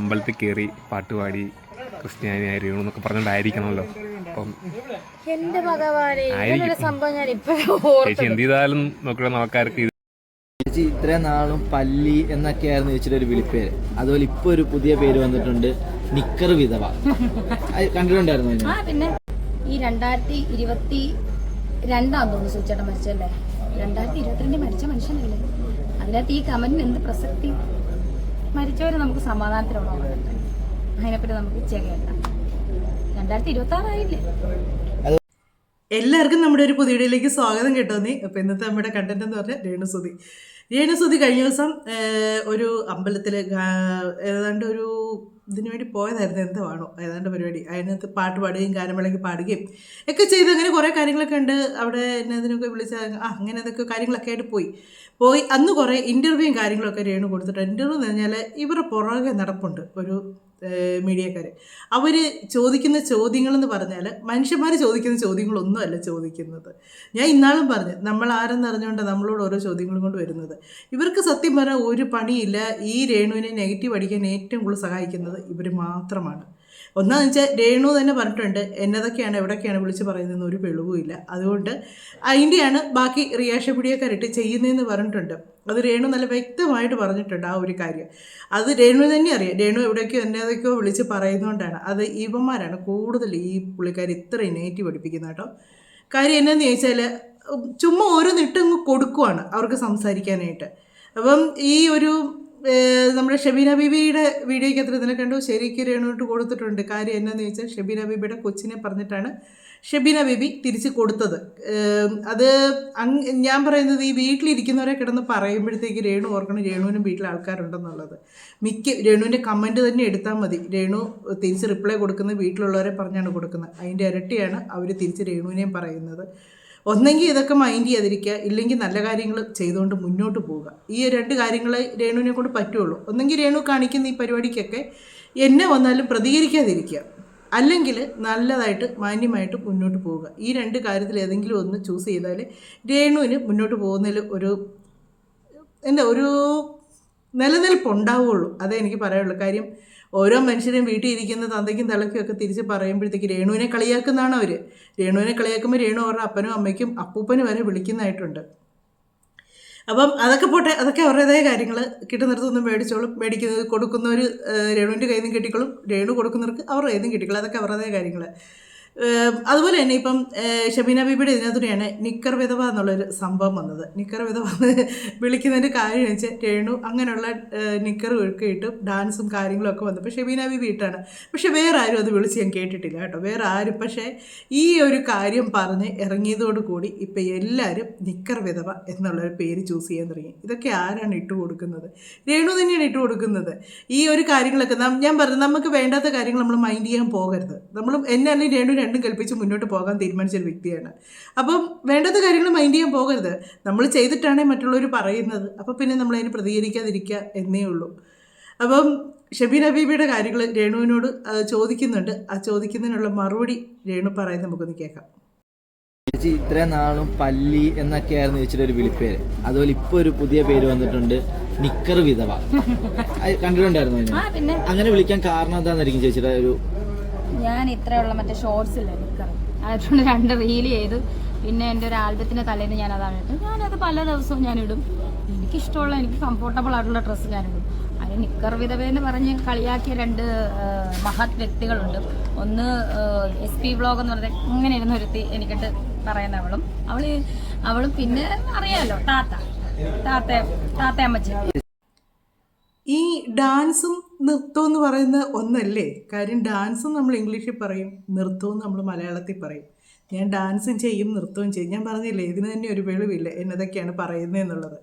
അമ്പലത്തിൽ കയറി പാട്ടുപാടി ക്രിസ്ത്യാനി ആയിരുന്നു എന്നൊക്കെ പറഞ്ഞിട്ടായിരിക്കണമല്ലോ. അപ്പം എന്റെ ഭഗവാനെ ആയിരിക്കും. ഇങ്ങനൊരു സംഭവം ഞാൻ ചേച്ചി എന്ത് ചെയ്താലും നോക്കണം ആൾക്കാർക്ക് ഇത് ചേച്ചി ഇത്രയും നാളും പല്ലി എന്നൊക്കെയായിരുന്നു ചേച്ചിയുടെ ഒരു വിളിപ്പേര്. അതുപോലെ ഇപ്പൊ ഒരു പുതിയ പേര് വന്നിട്ടുണ്ട് നിക്കർ വിധവ. അത് കണ്ടിട്ടുണ്ടായിരുന്നു ആ പിന്നെ ഈ രണ്ടായിരത്തി ഇരുപത്തി രണ്ടാം തോന്നുന്നു സൂചേട്ടൻ മരിച്ചല്ലേ രണ്ടായിരത്തി ഇരുപത്തിരണ്ടിൽ മരിച്ച മനുഷ്യനല്ലേ? അതിനകത്ത് ഈ കമന്റിന് എന്ത് പ്രസക്തി? മരിച്ചവരെ നമുക്ക് സമാധാനത്തിലുള്ളതാണ് അതിനെപ്പറ്റി നമുക്ക് ചെയ്യണ്ട രണ്ടായിരത്തി ഇരുപത്തി ആറായില്ലേ എല്ലാവർക്കും നമ്മുടെ ഒരു പുതിയ വീഡിയോയിലേക്ക് സ്വാഗതം നീ. അപ്പോൾ ഇന്നത്തെ നമ്മുടെ കണ്ടന്റ് എന്ന് പറഞ്ഞാൽ രേണുസുതി. രേണുസുതി കഴിഞ്ഞ ദിവസം ഒരു അമ്പലത്തിൽ ഏതാണ്ട് ഒരു ഇതിനു വേണ്ടി പോയതായിരുന്നു. എന്താണോ ഏതാണ്ട് പരിപാടി. അതിനകത്ത് പാട്ട് പാടുകയും ഗാനമേളയ്ക്ക് പാടുകയും ഒക്കെ ചെയ്ത് അങ്ങനെ കുറേ കാര്യങ്ങളൊക്കെ ഉണ്ട്. അവിടെ എന്നതിനൊക്കെ വിളിച്ച ആ അങ്ങനെ അതൊക്കെ കാര്യങ്ങളൊക്കെ ആയിട്ട് പോയി. പോയി അന്ന് കുറേ ഇന്റർവ്യൂവും കാര്യങ്ങളൊക്കെ രേണു കൊടുത്തിട്ടുണ്ട് ഇന്റർവ്യൂ എന്ന് പറഞ്ഞാൽ ഇവരുടെ പുറകെ നടപ്പുണ്ട് ഒരു മീഡിയക്കാർ അവർ ചോദിക്കുന്ന ചോദ്യങ്ങൾ എന്ന് പറഞ്ഞാൽ മനുഷ്യന്മാർ ചോദിക്കുന്ന ചോദ്യങ്ങളൊന്നും അല്ല ചോദിക്കുന്നത്. ഞാൻ ഇന്നാളും പറഞ്ഞു നമ്മൾ ആരെന്ന് അറിഞ്ഞുകൊണ്ട് നമ്മളോട് ഓരോ ചോദ്യങ്ങളും കൊണ്ട് വരുന്നത്. ഇവർക്ക് സത്യം പറഞ്ഞാൽ ഒരു പണിയില്ല ഈ രേണുവിനെ നെഗറ്റീവ് അടിക്കാൻ ഏറ്റവും കൂടുതൽ സഹായിക്കുന്നത് ഇവർ മാത്രമാണ്. ഒന്നാന്ന് വെച്ചാൽ രേണു തന്നെ പറഞ്ഞിട്ടുണ്ട് എന്നതൊക്കെയാണ് എവിടൊക്കെയാണ്? വിളിച്ച് പറയുന്നതെന്ന് ഒരു വെളിവുമില്ല അതുകൊണ്ട് അതിന്റെയാണ് ബാക്കി റിയാഷ ആയിട്ട് ചെയ്യുന്നതെന്ന് പറഞ്ഞിട്ടുണ്ട്. അത് രേണു നല്ല വ്യക്തമായിട്ട് പറഞ്ഞിട്ടുണ്ട് ആ ഒരു കാര്യം. അത് രേണു തന്നെ അറിയാം. രേണു എവിടെയൊക്കെയോ എന്നതൊക്കെയോ വിളിച്ച് പറയുന്നതുകൊണ്ടാണ് അത് ഇവന്മാരാണ് കൂടുതൽ ഈ പുള്ളിക്കാർ ഇത്ര ഇനേറ്റ് പഠിപ്പിക്കുന്നത് കേട്ടോ. കാര്യം എന്നാന്ന് ചോദിച്ചാൽ ചുമ്മാ ഓരോ നിട്ടങ്ങ് കൊടുക്കുവാണ് അവർക്ക് സംസാരിക്കാനായിട്ട്. അപ്പം ഈ ഒരു നമ്മുടെ ഷബീന ബീബിയുടെ വീഡിയോയ്ക്ക് അത്ര ഇതിനെ കണ്ടു. ശരിക്ക് രേണുവിട്ട് കൊടുത്തിട്ടുണ്ട്. കാര്യം എന്നാന്ന് ചോദിച്ചാൽ ഷബീന ബീബിയുടെ കൊച്ചിനെ പറഞ്ഞിട്ടാണ് ഷബീന ബേബി തിരിച്ച് കൊടുത്തത്. അത് അങ് ഞാൻ പറയുന്നത് ഈ വീട്ടിലിരിക്കുന്നവരെ കിടന്ന് പറയുമ്പോഴത്തേക്ക് രേണു ഓർക്കണം രേണുവിനും വീട്ടിൽ ആൾക്കാരുണ്ടെന്നുള്ളത്. മിക്ക രേണുവിന്റെ കമന്റ് തന്നെ എടുത്താൽ മതി. രേണു തിരിച്ച് റിപ്ലൈ കൊടുക്കുന്നത് വീട്ടിലുള്ളവരെ പറഞ്ഞാണ് കൊടുക്കുന്നത്. അതിന്റെ ഇരട്ടിയാണ് അവർ തിരിച്ച് രേണുവിനെയും പറയുന്നത്. ഒന്നെങ്കിൽ ഇതൊക്കെ മൈൻഡ് ചെയ്യാതിരിക്കുക. ഇല്ലെങ്കിൽ നല്ല കാര്യങ്ങൾ ചെയ്തുകൊണ്ട് മുന്നോട്ട് പോവുക. ഈ രണ്ട് കാര്യങ്ങൾ രേണുവിനെ കൊണ്ട് പറ്റുള്ളൂ. ഒന്നെങ്കിൽ രേണു കാണിക്കുന്ന ഈ പരിപാടിക്കൊക്കെ എന്നെ വന്നാലും പ്രതികരിക്കാതിരിക്കുക. അല്ലെങ്കിൽ നല്ലതായിട്ട് മാന്യമായിട്ട് മുന്നോട്ട് പോവുക. ഈ രണ്ട് കാര്യത്തിൽ ഏതെങ്കിലും ഒന്ന് ചൂസ് ചെയ്താൽ രേണുവിന് മുന്നോട്ട് പോകുന്നതിൽ ഒരു എന്താ ഒരു നിലനിൽപ്പുണ്ടാവുള്ളൂ. അതേ എനിക്ക് പറയാനുള്ളൂ. കാര്യം ഓരോ മനുഷ്യരും വീട്ടിൽ ഇരിക്കുന്ന തന്തയ്ക്കും തലയ്ക്കും ഒക്കെ തിരിച്ച് പറയുമ്പോഴത്തേക്ക് രേണുവിനെ കളിയാക്കുന്നതാണ് അവർ രേണുവിനെ കളിയാക്കുമ്പോൾ രേണു അവരുടെ അപ്പനും അമ്മയ്ക്കും അപ്പൂപ്പനും വരെ വിളിക്കുന്നതായിട്ടുണ്ട്. അപ്പം അതൊക്കെ പോട്ടെ അതൊക്കെ അവരുടേതായ കാര്യങ്ങൾ കിട്ടുന്നിടത്തൊന്നും മേടിച്ചോളും മേടിക്കുന്നത് കൊടുക്കുന്നവർ രേണുവിന്റെ കയ്യിൽ നിന്ന് കിട്ടിക്കോളും. രേണു കൊടുക്കുന്നവർക്ക് അവരുടെ കയ്യിൽ നിന്ന് കിട്ടിക്കോളും. അതൊക്കെ അവരുടേതായ കാര്യങ്ങൾ അതുപോലെ തന്നെ ഇപ്പം ഷബീന ബീബിയുടെ ഇതിനകത്തൂടെയാണ് നിക്കർ വിധവ എന്നുള്ളൊരു സംഭവം വന്നത്. നിക്കർ വിധവ വിളിക്കുന്നതിന്റെ കാര്യം വെച്ചാൽ രേണു അങ്ങനെയുള്ള നിക്കർ ഒക്കെ ഇട്ടും ഡാൻസും കാര്യങ്ങളും ഒക്കെ വന്നപ്പോൾ ഷബീന ബീബി ഇട്ടാണ്. പക്ഷെ വേറെ ആരും അത് വിളിച്ച് ഞാൻ കേട്ടിട്ടില്ല കേട്ടോ. വേറെ ആരും. പക്ഷേ ഈ ഒരു കാര്യം പറഞ്ഞ് ഇറങ്ങിയതോടുകൂടി ഇപ്പം എല്ലാവരും നിക്കർ വിധവ എന്നുള്ളൊരു പേര് ചൂസ് ചെയ്യാൻ തുടങ്ങി. ഇതൊക്കെ ആരാണ് ഇട്ട് കൊടുക്കുന്നത്? രേണു തന്നെയാണ് ഇട്ട് കൊടുക്കുന്നത്. ഈ ഒരു കാര്യങ്ങളൊക്കെ ഞാൻ പറഞ്ഞു നമുക്ക് വേണ്ടാത്ത കാര്യങ്ങൾ നമ്മൾ മൈൻഡ് ചെയ്യാൻ പോകരുത്. നമ്മൾ എന്നെ അല്ലെങ്കിൽ രേണു രണ്ടും കൽപ്പിച്ച് മുന്നോട്ട് പോകാൻ തീരുമാനിച്ച ഒരു വ്യക്തിയാണ്. അപ്പം വേണ്ടാത്ത കാര്യങ്ങൾ മൈൻഡ് ചെയ്യാൻ പോകരുത്. നമ്മൾ ചെയ്തിട്ടാണേ മറ്റുള്ളവർ പറയുന്നത്. അപ്പോൾ പിന്നെ നമ്മൾ അതിന് പ്രതികരിക്കാതിരിക്കുക എന്നേ ഉള്ളൂ. അപ്പം ഷബീൻ ഹബീബിയുടെ കാര്യങ്ങൾ രേണുവിനോട് ചോദിക്കുന്നുണ്ട്. ആ ചോദിക്കുന്നതിനുള്ള മറുപടി രേണു പറയുന്നത് നമുക്കൊന്ന് കേൾക്കാം. ചേച്ചി ഇത്രയും നാളും പല്ലി എന്നൊക്കെയായിരുന്നു ചേച്ചിയുടെ ഒരു വിളിപ്പേര്. അതുപോലെ ഇപ്പൊ ഒരു പുതിയ പേര് വന്നിട്ടുണ്ട്. നിക്കർ വിധവ. കണ്ടിട്ടുണ്ടായിരുന്നു? ആ പിന്നെ. അങ്ങനെ വിളിക്കാൻ കാരണം എന്താണെന്നായിരിക്കും ചേച്ചിയുടെ ഒരു ഞാൻ ഇത്രയുള്ള മറ്റേ ഷോർട്സില്ല അതുകൊണ്ട് രണ്ട് റീൽ ചെയ്ത്. പിന്നെ എന്റെ ഒരു ആൽബത്തിന്റെ തലേന്ന് ഞാൻ അതാണ് ഇട്ടത് ഞാനത് പല ദിവസവും ഞാൻ ഇടും. എനിക്കിഷ്ടമുള്ള എനിക്ക് കംഫോർട്ടബിൾ ആയിട്ടുള്ള ഡ്രസ്സ് ഞാനിടും അതിന് നിക്കർ വിധവയെന്ന് പറഞ്ഞ് കളിയാക്കിയ രണ്ട് മഹത് വ്യക്തികളുണ്ട്. ഒന്ന് എസ് പി വ്ളോഗ് എന്ന് പറഞ്ഞാൽ ഇങ്ങനെ ഇരുന്ന് ഒരുത്തി എനിക്കിട്ട് പറയുന്ന അവളും. അവൾ അവളും പിന്നെ അറിയാമല്ലോ താത്ത. താത്ത താത്തയമ്മച്ചി. ഈ ഡാൻസും നൃത്തവും എന്ന് പറയുന്ന ഒന്നല്ലേ? കാര്യം ഡാൻസും നമ്മൾ ഇംഗ്ലീഷിൽ പറയും നൃത്തവും നമ്മൾ മലയാളത്തിൽ പറയും. ഞാൻ ഡാൻസും ചെയ്യും നൃത്തവും ചെയ്യും. ഞാൻ പറഞ്ഞില്ലേ ഇതിന് തന്നെ ഒരു വെളിവില്ല എന്നതൊക്കെയാണ് പറയുന്നതെന്നുള്ളത്.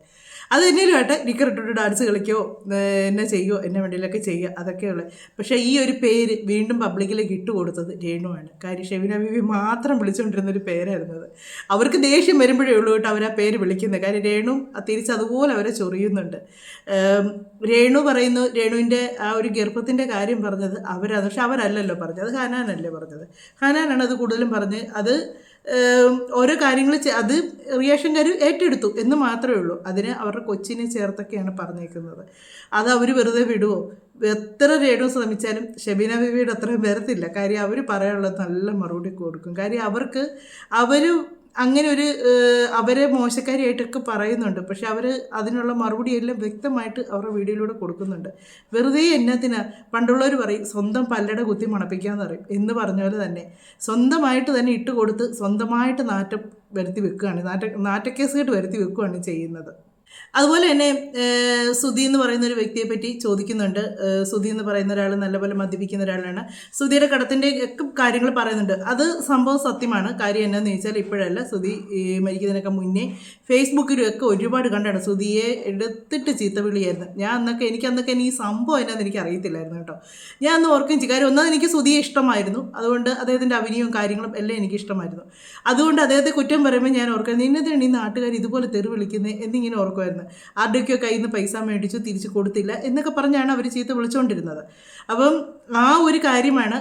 അത് തന്നെയല്ലോ കേട്ടെ നിക്കർ ഇട്ടിട്ട് ഡാൻസ് കളിക്കോ ഏഹ് എന്നെ ചെയ്യോ എന്നെ വേണ്ടിയിലൊക്കെ ചെയ്യുക അതൊക്കെയുള്ള പക്ഷേ ഈ ഒരു പേര് വീണ്ടും പബ്ലിക്കിലേക്ക് ഇട്ട് കൊടുത്തത് രേണുവാണ് കാര്യം ഷെവിന ബീബി മാത്രം വിളിച്ചുകൊണ്ടിരുന്ന ഒരു പേരായിരുന്നത് അവർക്ക് ദേഷ്യം വരുമ്പോഴേ ഉള്ളൂ കേട്ടോ അവർ ആ പേര് വിളിക്കുന്നത്. കാര്യം രേണു തിരിച്ച് അതുപോലെ അവരെ ചൊറിയുന്നുണ്ട്. രേണു പറയുന്നു രേണുവിന്റെ ആ ഒരു ഗർഭത്തിന്റെ കാര്യം പറഞ്ഞത് അവരത് പക്ഷെ അവരല്ലല്ലോ പറഞ്ഞത് അത് ഹനാനല്ലേ പറഞ്ഞത്. ഹനാനാണ് അത് കൂടുതലും പറഞ്ഞ് അത് ഓരോ കാര്യങ്ങൾ അത് റിയാക്ഷൻകാർ ഏറ്റെടുത്തു എന്ന് മാത്രമേ ഉള്ളൂ. അതിന് അവരുടെ കൊച്ചിനെ ചേർത്തൊക്കെയാണ് പറഞ്ഞേക്കുന്നത്. അത് അവർ വെറുതെ വിടുവോ? എത്ര രേണു ശ്രമിച്ചാലും ഷെബീന ബേബിയുടെ അത്രയും വരത്തില്ല. കാര്യം അവർ പറയാനുള്ളത് നല്ല മറുപടി കൊടുക്കും. കാര്യം അവർക്ക് അവർ അങ്ങനെ ഒരു അവരെ മോശക്കാരിയായിട്ടൊക്കെ പറയുന്നുണ്ട്. പക്ഷെ അവർ അതിനുള്ള മറുപടി എല്ലാം വ്യക്തമായിട്ട് അവരുടെ വീഡിയോയിലൂടെ കൊടുക്കുന്നുണ്ട്. വെറുതെ എന്നത്തിനാ പണ്ടുള്ളവർ പറയും സ്വന്തം പല്ലട കുത്തി മണപ്പിക്കാന്ന് പറയും എന്ന് പറഞ്ഞ പോലെ തന്നെ. സ്വന്തമായിട്ട് തന്നെ ഇട്ട് കൊടുത്ത് സ്വന്തമായിട്ട് നാറ്റം വരുത്തി വെക്കുകയാണ് നാറ്റ നാറ്റക്കേസ് കേട്ട് വരുത്തി വെക്കുകയാണ് ചെയ്യുന്നത്. അതുപോലെ തന്നെ സുധി എന്ന് പറയുന്ന ഒരു വ്യക്തിയെ പറ്റി ചോദിക്കുന്നുണ്ട്. സുധി എന്ന് പറയുന്ന ഒരാൾ നല്ലപോലെ മദ്യപിക്കുന്ന ഒരാളാണ്. സുധിയുടെ കടത്തിന്റെ ഒക്കെ കാര്യങ്ങൾ പറയുന്നുണ്ട്. അത് സംഭവം സത്യമാണ്. കാര്യം എന്നാന്ന് ചോദിച്ചാൽ ഇപ്പോഴല്ല. സുധി മരിക്കുന്നതിനൊക്കെ മുന്നേ ഫേസ്ബുക്കിലും ഒക്കെ ഒരുപാട് കണ്ടാണ്. സുധിയെ എടുത്തിട്ട് ചീത്ത വിളിയായിരുന്നു. ഞാൻ അന്നൊക്കെ എനിക്ക് അന്നൊക്കെ ഈ സംഭവം എന്നാന്ന് എനിക്ക് അറിയത്തില്ലായിരുന്നു കേട്ടോ. ഞാൻ അന്ന് ഓർക്കും കാര്യം ഒന്നാമത് എനിക്ക് സുധിയെ ഇഷ്ടമായിരുന്നു. അതുകൊണ്ട് അദ്ദേഹത്തിന്റെ അഭിനയവും കാര്യങ്ങളും എല്ലാം എനിക്ക് ഇഷ്ടമായിരുന്നു. അതുകൊണ്ട് അദ്ദേഹത്തെ കുറ്റം പറയുമ്പോൾ ഞാൻ ഓർക്കുന്നത് നിന്നതിനാണ് ഈ നാട്ടുകാർ ഇതുപോലെ തെറി വിളിക്കുന്നത് എന്നിങ്ങനെ ഓർക്കുമായിരുന്നു ആരുടെയൊക്കെയോ കയ്യിൽ നിന്ന് പൈസ മേടിച്ചു തിരിച്ചു കൊടുത്തില്ല എന്നൊക്കെ പറഞ്ഞാണ് അവർ ചീത്ത വിളിച്ചുകൊണ്ടിരുന്നത് അപ്പം ആ ഒരു കാര്യമാണ്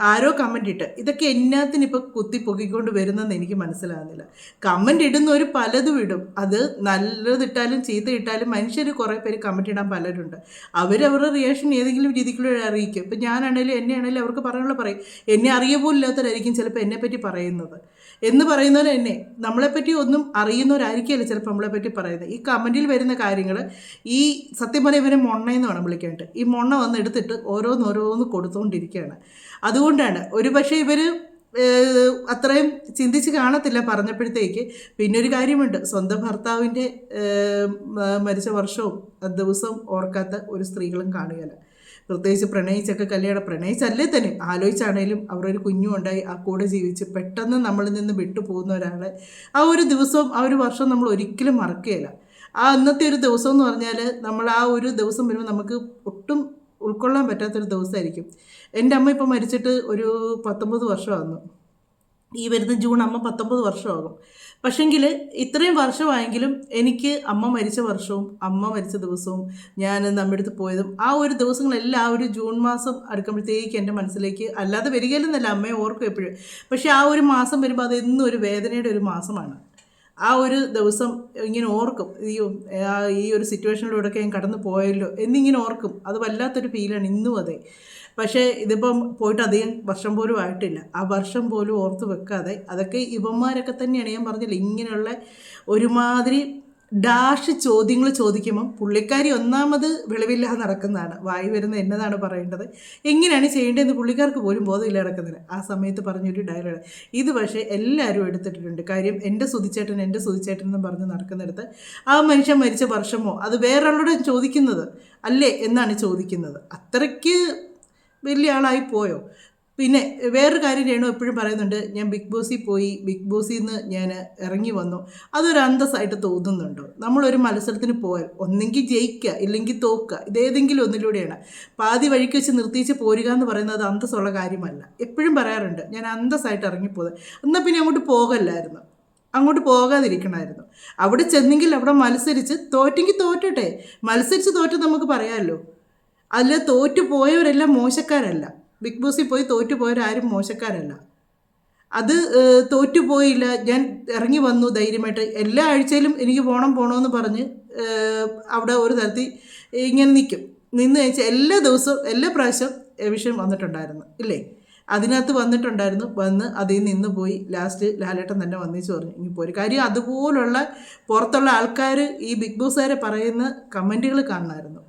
ആരോ കമന്റ് ഇട്ട്. ഇതൊക്കെ എന്നാത്തിനിപ്പോൾ കുത്തി പൊക്കിക്കൊണ്ട് വരുന്നതെന്ന് എനിക്ക് മനസ്സിലാകുന്നില്ല. കമന്റ് ഇടുന്നവർ പലതും ഇടും. അത് നല്ലതിട്ടാലും ചീത്ത ഇട്ടാലും മനുഷ്യർ കുറേ പേര് കമന്റ് ഇടാൻ പലരുണ്ട്. അവരവരുടെ റിയാക്ഷൻ ഏതെങ്കിലും രീതിക്കുള്ള അറിയിക്കും. ഇപ്പം ഞാനാണേലും എന്നെ ആണേലും അവർക്ക് പറയാനുള്ള പറയും. എന്നെ അറിയ പോലും ഇല്ലാത്തവരായിരിക്കും ചിലപ്പോൾ എന്നെപ്പറ്റി പറയുന്നത്. എന്ന് പറയുന്നവർ തന്നെ നമ്മളെപ്പറ്റി ഒന്നും അറിയുന്നവരായിരിക്കില്ല ചിലപ്പോൾ നമ്മളെപ്പറ്റി പറയുന്നത്. ഈ കമന്റിൽ വരുന്ന കാര്യങ്ങൾ ഈ സത്യം പറഞ്ഞാൽ ഇവരെ വേണം വിളിക്കാനായിട്ട്. ഈ മൊണ്ണ വന്ന് എടുത്തിട്ട് ഓരോന്നോരോന്ന് കൊടുത്തുകൊണ്ടിരിക്കുകയാണ് അതുകൊണ്ടാണ് ഒരു പക്ഷേ ഇവർ അത്രയും ചിന്തിച്ച് കാണത്തില്ല പറഞ്ഞപ്പോഴത്തേക്ക്. പിന്നെ ഒരു കാര്യമുണ്ട്. സ്വന്തം ഭർത്താവിന്റെ മരിച്ച വർഷവും ദിവസവും ഓർക്കാത്ത ഒരു സ്ത്രീകളും കാണുകയില്ല. പ്രത്യേകിച്ച് പ്രണയിച്ചൊക്കെ കല്യാണം പ്രണയിച്ചല്ലേ തന്നെ. ആലോചിച്ചാണേലും അവർ ഒരു കുഞ്ഞും ഉണ്ടായി ആ കൂടെ ജീവിച്ച് പെട്ടെന്ന് നമ്മളിൽ നിന്ന് വിട്ടുപോകുന്ന ഒരാളെ ആ ഒരു ദിവസവും ആ ഒരു വർഷം നമ്മൾ ഒരിക്കലും മറക്കുകയില്ല. ആ അന്നത്തെ ഒരു ദിവസം എന്ന് പറഞ്ഞാൽ നമ്മൾ ആ ഒരു ദിവസം വരുമ്പോൾ നമുക്ക് ഒട്ടും ഉൾക്കൊള്ളാൻ പറ്റാത്തൊരു ദിവസമായിരിക്കും. എന്റെ അമ്മ ഇപ്പം മരിച്ചിട്ട് ഒരു പത്തൊമ്പത് വർഷമാകുന്നു. ഈ വരുന്ന ജൂൺ അമ്മ പത്തൊമ്പത് വർഷമാകും. പക്ഷെങ്കിൽ ഇത്രയും വർഷമായെങ്കിലും എനിക്ക് അമ്മ മരിച്ച വർഷവും അമ്മ മരിച്ച ദിവസവും ഞാൻ നമ്മുടെ അടുത്ത് പോയതും ആ ഒരു ദിവസങ്ങളെല്ലാം ആ ഒരു ജൂൺ മാസം അടുക്കുമ്പോഴത്തേക്ക് എന്റെ മനസ്സിലേക്ക് അല്ലാതെ വരികയില്ലെന്നല്ല അമ്മയെ ഓർക്കും എപ്പോഴും. പക്ഷേ ആ ഒരു മാസം വരുമ്പോൾ അതെന്നും ഒരു വേദനയുടെ ഒരു മാസമാണ്. ആ ഒരു ദിവസം ഇങ്ങനെ ഓർക്കും ഈ ഈ ഒരു സിറ്റുവേഷനിലൂടെയൊക്കെ ഞാൻ കടന്നു പോയല്ലോ എന്നിങ്ങനെ ഓർക്കും. അത് വല്ലാത്തൊരു ഫീലാണ് ഇന്നും അതെ. പക്ഷേ ഇതിപ്പം പോയിട്ട് അധികം വർഷം പോലും ആയിട്ടില്ല. ആ വർഷം പോലും ഓർത്ത് വെക്കാതെ അതൊക്കെ ഇവന്മാരൊക്കെ തന്നെയാണ്. ഞാൻ പറഞ്ഞില്ല ഇങ്ങനെയുള്ള ഒരുമാതിരി ഡാഷ് ചോദ്യങ്ങൾ ചോദിക്കുമ്പം പുള്ളിക്കാരി ഒന്നാമത് വെളിവില്ലാതെ നടക്കുന്നതാണ്. വായി വരുന്ന എന്നതാണ് പറയേണ്ടത്. എങ്ങനെയാണ് ചെയ്യേണ്ടതെന്ന് പുള്ളിക്കാർക്ക് പോലും ബോധമില്ല നടക്കുന്നത്. ആ സമയത്ത് പറഞ്ഞൊരു ഡയലോഗ് ഇത് പക്ഷേ എല്ലാവരും എടുത്തിട്ടുണ്ട് കാര്യം എന്റെ സുതിച്ചേട്ടൻ എന്റെ സുതിച്ചേട്ടൻ എന്ന് പറഞ്ഞ് നടക്കുന്നിടത്ത് ആ മനുഷ്യൻ മരിച്ച വർഷമോ അത് വേറൊരാളോട് ചോദിക്കുന്നത് അല്ലേ എന്നാണ് ചോദിക്കുന്നത്. അത്രയ്ക്ക് വലിയ ആളായി പോയോ? പിന്നെ വേറൊരു കാര്യം രേണു എപ്പോഴും പറയുന്നുണ്ട് ഞാൻ ബിഗ് ബോസിൽ പോയി ബിഗ് ബോസിൽ നിന്ന് ഞാൻ ഇറങ്ങി വന്നു. അതൊരു അന്തസ്സായിട്ട് തോന്നുന്നുണ്ടോ? നമ്മളൊരു മത്സരത്തിന് പോയാൽ ഒന്നെങ്കിൽ ജയിക്കുക ഇല്ലെങ്കിൽ തോക്കുക ഇതേതെങ്കിലും ഒന്നിലൂടെയാണ്. പാതി വഴിക്ക് വെച്ച് നിർത്തിച്ച് പോരുക എന്ന് പറയുന്നത് അന്തസ്സുള്ള കാര്യമല്ല. എപ്പോഴും പറയാറുണ്ട് ഞാൻ അന്തസ്സായിട്ട് ഇറങ്ങിപ്പോയത് എന്നാൽ പിന്നെ അങ്ങോട്ട് പോകല്ലായിരുന്നു. അങ്ങോട്ട് പോകാതിരിക്കണമായിരുന്നു. അവിടെ ചെന്നെങ്കിൽ അവിടെ മത്സരിച്ച് തോറ്റെങ്കിൽ തോറ്റട്ടെ. മത്സരിച്ച് തോറ്റ് നമുക്ക് പറയാമല്ലോ. അല്ല തോറ്റു പോയവരെല്ലാം മോശക്കാരല്ല. ബിഗ് ബോസിൽ പോയി തോറ്റു പോയവരാരും മോശക്കാരല്ല. അത് തോറ്റു തോറ്റുപോയില്ല ഞാൻ ഇറങ്ങി വന്നു ധൈര്യമായിട്ട്. എല്ലാ ആഴ്ചയിലും എനിക്ക് പോകണം പോകണമെന്ന് പറഞ്ഞ് അവിടെ ഒരു തരത്തിൽ ഇങ്ങനെ നിൽക്കും നിന്ന് വെച്ചാൽ എല്ലാ ദിവസവും എല്ലാ പ്രാവശ്യം വിഷയം വന്നിട്ടുണ്ടായിരുന്നു ഇല്ലേ? അതിനകത്ത് വന്നിട്ടുണ്ടായിരുന്നു വന്ന് അതിൽ നിന്ന് പോയി ലാസ്റ്റ് ലാലേട്ടൻ തന്നെ വന്നിച്ച് പറഞ്ഞു ഇനി പോരും. കാര്യം അതുപോലുള്ള പുറത്തുള്ള ആൾക്കാർ ഈ ബിഗ് ബോസ്സുകാരെ പറയുന്ന കമന്റുകൾ കാണണമായിരുന്നു.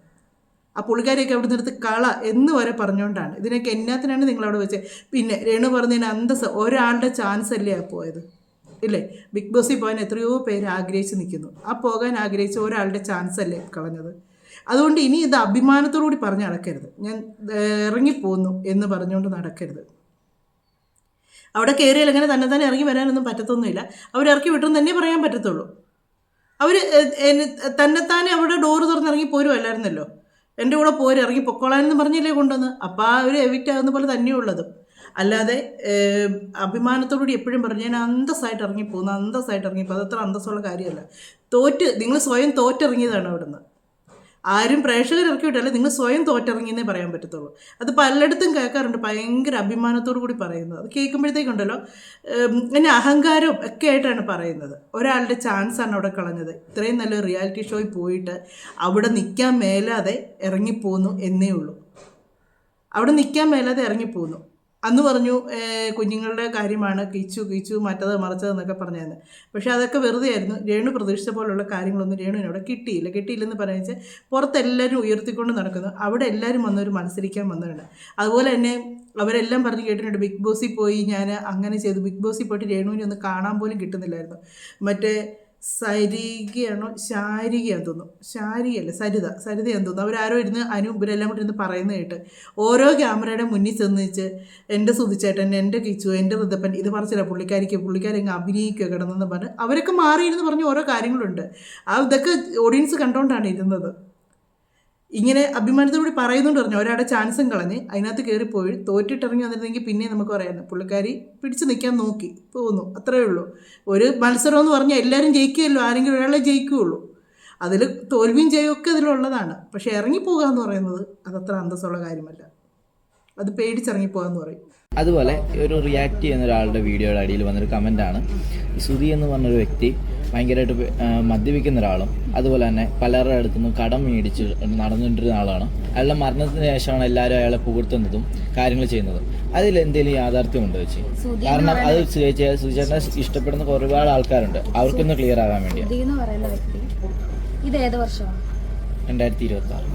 ആ പുള്ളിക്കാരിയൊക്കെ അവിടെ നിന്നെടുത്ത് കള എന്ന് വരെ പറഞ്ഞുകൊണ്ടാണ് ഇതിനൊക്കെ എന്നാത്തിനാണ് നിങ്ങളവിടെ വെച്ചത് പിന്നെ രേണു പറഞ്ഞതിന് അന്തസ് ഒരാളുടെ ചാൻസ് അല്ലേ പോയത്? ഇല്ലേ? ബിഗ് ബോസിൽ പോകാൻ എത്രയോ പേര് ആഗ്രഹിച്ച് നിൽക്കുന്നു. ആ പോകാൻ ആഗ്രഹിച്ച ഒരാളുടെ ചാൻസ് അല്ലേ കളഞ്ഞത്? അതുകൊണ്ട് ഇനി ഇത് അഭിമാനത്തോടുകൂടി പറഞ്ഞ് നടക്കരുത്. ഞാൻ ഇറങ്ങിപ്പോന്നു എന്ന് പറഞ്ഞുകൊണ്ട് നടക്കരുത്. അവിടെ കയറിയാൽ അങ്ങനെ തന്നെ തന്നെ ഇറങ്ങി വരാനൊന്നും പറ്റത്തൊന്നുമില്ല. അവർ ഇറക്കി വിട്ടെന്ന് തന്നെ പറയാൻ പറ്റത്തുള്ളൂ. അവർ തന്നെത്താനെ അവിടെ ഡോറ് തുറന്നിറങ്ങി പോരുമല്ലായിരുന്നല്ലോ എന്റെ കൂടെ പോര് ഇറങ്ങി പൊക്കോളാനെന്ന് പറഞ്ഞില്ലേ കൊണ്ടുവന്ന്? അപ്പോൾ ആ ഒരു എവിക്റ്റ് ആകുന്ന പോലെ തന്നെയുള്ളതും അല്ലാതെ അഭിമാനത്തോടുകൂടി എപ്പോഴും പറഞ്ഞു ഞാൻ അന്തസ്സായിട്ട് ഇറങ്ങിപ്പോകുന്നു അന്തസ്സായിട്ട് ഇറങ്ങിപ്പോ അതത്ര അന്തസ്സുള്ള കാര്യമല്ല. തോറ്റ് നിങ്ങൾ സ്വയം തോറ്റിറങ്ങിയതാണ് അവിടുന്ന്. ആരും പ്രേക്ഷകർ ഇറക്കി നിങ്ങൾ സ്വയം തോറ്റിറങ്ങിയെന്നേ പറയാൻ പറ്റത്തുള്ളൂ. അത് പലയിടത്തും കേൾക്കാറുണ്ട് ഭയങ്കര അഭിമാനത്തോടു കൂടി പറയുന്നത്. അത് കേൾക്കുമ്പോഴത്തേക്കുണ്ടല്ലോ ഇങ്ങനെ അഹങ്കാരവും ഒക്കെ ആയിട്ടാണ് പറയുന്നത്. ഒരാളുടെ ചാൻസാണ് അവിടെ കളഞ്ഞത്. ഇത്രയും നല്ല റിയാലിറ്റി ഷോയിൽ പോയിട്ട് അവിടെ നിൽക്കാൻ മേലാതെ ഇറങ്ങിപ്പോന്നു എന്നേ ഉള്ളൂ. അവിടെ നിൽക്കാൻ മേലാതെ ഇറങ്ങിപ്പോന്നു. അന്ന് പറഞ്ഞു കുഞ്ഞുങ്ങളുടെ കാര്യമാണ് കിച്ചു കിച്ചു മറ്റത് മറിച്ചത് എന്നൊക്കെ പറഞ്ഞതെന്ന് പക്ഷേ അതൊക്കെ വെറുതെ ആയിരുന്നു. രേണു പ്രതീക്ഷിച്ച പോലുള്ള കാര്യങ്ങളൊന്നും രേണുവിനോട് കിട്ടിയില്ല. കിട്ടിയില്ലെന്ന് പറയുന്നത് പുറത്തെല്ലാവരും ഉയർത്തിക്കൊണ്ട് നടക്കുന്നു. അവിടെ എല്ലാവരും വന്നവർ മത്സരിക്കാൻ വന്നിട്ടുണ്ട് അതുപോലെ തന്നെ അവരെല്ലാം പറഞ്ഞ് കേട്ടിട്ടുണ്ട് ബിഗ് ബോസിൽ പോയി ഞാൻ അങ്ങനെ ചെയ്തു. ബിഗ് ബോസിൽ പോയിട്ട് രേണുവിനെ ഒന്ന് കാണാൻ പോലും കിട്ടുന്നില്ലായിരുന്നു. മറ്റേ സരികയാണോ? ശാരികയാന്ന് തോന്നുന്നു. ശാരികയല്ല? സരിത. സരിതയാന്ന് തോന്നുന്നു. അവരാരോ ഇരുന്ന് അനു ഇവരെല്ലാം കൂടി ഇരുന്ന് പറയുന്നത് കേട്ട് ഓരോ ക്യാമറയുടെ മുന്നിൽ ചെന്ന് വെച്ച് എന്റെ സുതിച്ചേട്ടൻ എന്റെ കിച്ചു എന്റെ ഋതപ്പൻ ഇത് പറച്ചില്ല പുള്ളിക്കാരിക്ക് പുള്ളിക്കാരെങ്ങ് അഭിനയിക്കുക കിടന്നെന്ന് പറഞ്ഞ് അവരൊക്കെ മാറിയിരുന്ന് പറഞ്ഞ് ഓരോ കാര്യങ്ങളുണ്ട്. ആ ഇതൊക്കെ ഓഡിയൻസ് കണ്ടുകൊണ്ടാണ് ഇരുന്നത്. ഇങ്ങനെ അഭിമാനത്തോടുകൂടി പറയുന്നുണ്ട് പറഞ്ഞു. ഒരാളുടെ ചാൻസും കളഞ്ഞ് അതിനകത്ത് കയറിപ്പോയി തോറ്റിട്ടിറങ്ങി വന്നിരുന്നെങ്കിൽ പിന്നെ നമുക്ക് പറയാം പുള്ളിക്കാരി പിടിച്ചു നിൽക്കാൻ നോക്കി. പോകുന്നു. അത്രയേ ഉള്ളൂ. ഒരു മത്സരം എന്ന് പറഞ്ഞാൽ എല്ലാവരും ജയിക്കുകയല്ലോ. ആരെങ്കിലും ഒരാളെ ജയിക്കുകയുള്ളൂ. അതിൽ തോൽവിയും ജയമൊക്കെ അതിലുള്ളതാണ്. പക്ഷേ ഇറങ്ങിപ്പോകുക എന്ന് പറയുന്നത് അതത്ര അന്തസ്സുള്ള കാര്യമല്ല. അത് പേടിച്ചിറങ്ങി പോകാന്ന് പറയും. അതുപോലെ ഒരു റിയാക്ട് ചെയ്യുന്ന ഒരാളുടെ വീഡിയോയുടെ അടിയിൽ വന്നൊരു കമന്റാണ് സുധി എന്ന് പറഞ്ഞൊരു വ്യക്തി ഭയങ്കരമായിട്ട് മദ്യപിക്കുന്ന ഒരാളും അതുപോലെ തന്നെ പലരുടെ അടുത്തു നിന്നും കടം മേടിച്ച് നടന്നുകൊണ്ടിരുന്ന ആളാണ്. അയാളുടെ മരണത്തിന് ശേഷമാണ് എല്ലാവരും അയാളെ പുകഴ്ത്തുന്നതും കാര്യങ്ങൾ ചെയ്യുന്നതും. അതിൽ എന്തെങ്കിലും യാഥാർത്ഥ്യം ഉണ്ടോ ചേച്ചി? കാരണം അത് സുചേട്ടനെ ഇഷ്ടപ്പെടുന്ന ഒരുപാട് ആൾക്കാരുണ്ട്. അവർക്കൊന്ന് ക്ലിയർ ആകാൻ വേണ്ടി സുധി പറയുന്ന വ്യക്തി ഇത് ഏത് വർഷമാണ്? രണ്ടായിരത്തി ഇരുപത്തി ആറ്.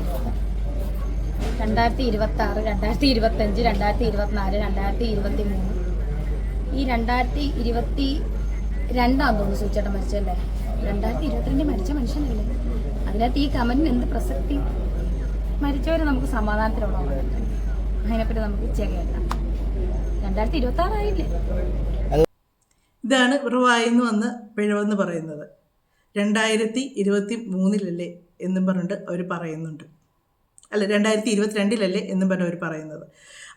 രണ്ടായിരത്തി ഇരുപത്തി ആറ് രണ്ടായിരത്തി ഇരുപത്തി അഞ്ച് രണ്ടായിരത്തി ഇരുപത്തിനാല് രണ്ടായിരത്തി ഇരുപത്തി മൂന്ന് ഈ രണ്ടായിരത്തി ഇരുപത്തി രണ്ടാം തോന്നുന്നു സൂചേട്ടൻ മരിച്ചല്ലേ രണ്ടായിരത്തി ഇരുപത്തിരണ്ടിൽ മരിച്ച മനുഷ്യനല്ലേ? അതിനകത്ത് ഈ കമന്റിന് എന്ത് പ്രസക്തി? മരിച്ചവരെ നമുക്ക് സമാധാനത്തിലുള്ള അതിനെപ്പറ്റി നമുക്ക് ചെയ്യാം രണ്ടായിരത്തി ഇരുപത്തി ആറായില്ലേ ഇതാണ് വായിന്ന് വന്ന് പിഴവെന്ന് പറയുന്നത്. രണ്ടായിരത്തി ഇരുപത്തി മൂന്നിലല്ലേ എന്നും പറഞ്ഞിട്ട് അവർ പറയുന്നുണ്ട്. അല്ല രണ്ടായിരത്തി ഇരുപത്തിരണ്ടിലല്ലേ എന്നും പറഞ്ഞ് അവർ പറയുന്നത്.